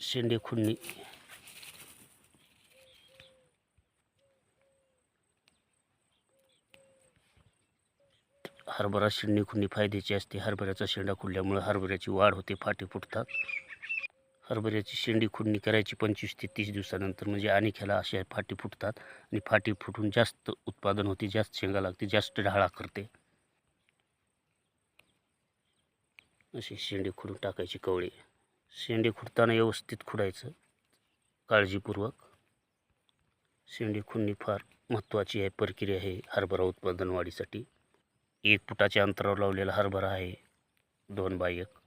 शेंडे खुडणी. हरभरा शेंडणी खुडणी फायद्याची असते. हरभऱ्याचा शेंडा खुडल्यामुळे हरभऱ्याची वाढ होते फाटे फुटतात. हरभऱ्याची शेंडी खुडणी करायची पंचवीस ते तीस दिवसानंतर म्हणजे अनेक अशा फाटी फुटतात आणि फाटी फुटून जास्त उत्पादन होते जास्त शेंगा लागते जास्त ढाळा करते. अशी शेंडी खुडून टाकायची कवळी. शेंडी खुडताना व्यवस्थित खुडायचं काळजीपूर्वक. शेंडी खुडणी फार महत्त्वाची आहे प्रक्रिया आहे हरभरा उत्पादन वाढीसाठी. एक फुटाच्या अंतरावर लावलेला हरभरा आहे दोन बाय एक